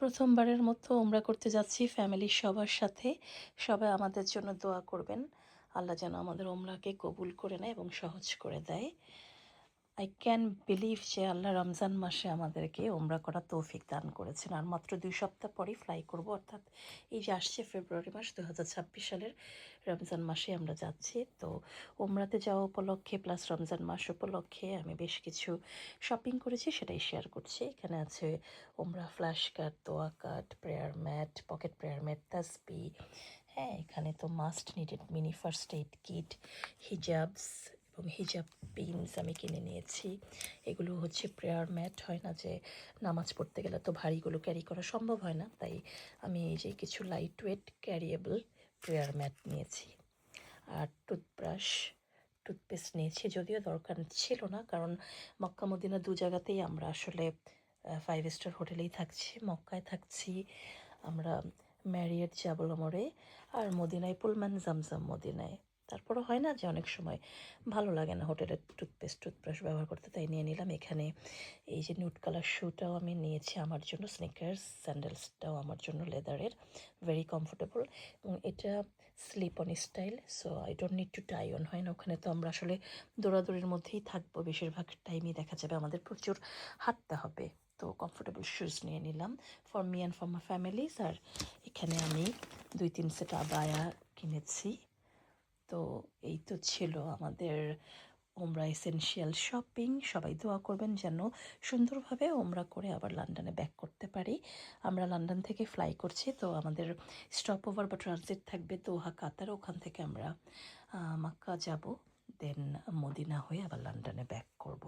প্রথমবারের মতো ওমরা করতে যাচ্ছি ফ্যামিলির সবার সাথে। সবাই আমাদের জন্য দোয়া করবেন। আল্লাহ যেন আমাদের ওমরাকে কবুল করে নেয় এবং সহজ করে দেয়। আই ক্যান বিলিভ যে আল্লাহ রমজান মাসে আমাদেরকে ওমরা করা তৌফিক দান করেছেন। আর মাত্র দুই সপ্তাহ পরেই ফ্লাই করব, অর্থাৎ এই যে আসছে ফেব্রুয়ারি মাস দু হাজার ছাব্বিশ সালের রমজান মাসে আমরা যাচ্ছি। তো ওমরাতে যাওয়া উপলক্ষে প্লাস রমজান মাস উপলক্ষে আমি বেশ কিছু শপিং করেছি, সেটাই শেয়ার করছি। এখানে আছে ওমরা ফ্ল্যাশ কার্ড দোয়া card prayer mat pocket prayer mat তাসবি হ্যাঁ এখানে তো must needed mini first aid kit হিজাবস এবং হিজাব পিনস আমি কিনে নিয়েছি। এগুলো হচ্ছে প্রেয়ার ম্যাট হয় না যে নামাজ পড়তে গেলে তো ভারীগুলো ক্যারি করা সম্ভব হয় না, তাই আমি এই যে কিছু light weight carriable prayer mat নিয়েছি। আর টুথব্রাশ টুথপেস্ট নিয়েছি, যদিও দরকার ছিল না, কারণ মক্কা, মদিনা দু জায়গাতেই আমরা আসলে ফাইভ স্টার হোটেলেই থাকছি, মক্কায় থাকছি। আমরা ম্যারিয়েট জাবলমরে আর মদিনায় পুলম্যান জামজাম মদিনায়। তারপরে হয় না যে অনেক সময় ভালো লাগে না হোটেলের টুথপেস্ট টুথব্রাশ ব্যবহার করতে, তাই নিয়ে নিলাম। এখানে এই যে নিউট কালার শ্যুটাও আমি নিয়েছি আমার জন্য স্নিকার্স স্যান্ডেলসটাও আমার জন্য লেদারের ভেরি কমফোর্টেবল এবং এটা slip on style so I don't need to tie on হয় না। ওখানে তো আমরা আসলে দৌড়াদৌড়ির মধ্যেই থাকব, বেশিরভাগ টাইমই দেখা যাবে আমাদের প্রচুর হাঁটতে হবে। তো কমফোর্টেবল শুজ নিয়ে নিলাম for me and for my families আর এখানে আমি দুই, তিন সেট আবায়া কিনেছি। তো এই তো ছিল আমাদের ওমরা এসেনশিয়াল শপিং। সবাই দোয়া করবেন যেন সুন্দরভাবে ওমরা করে আবার লন্ডনে ব্যাক করতে পারি। আমরা লন্ডন থেকে ফ্লাই করছি, তো আমাদের স্টপ ওভার বা ট্রানজিট থাকবে দোহা, কাতার, ওখান থেকে আমরা মাক্কা যাব। দেন মদিনা হয়ে আবার লন্ডনে ব্যাক করব।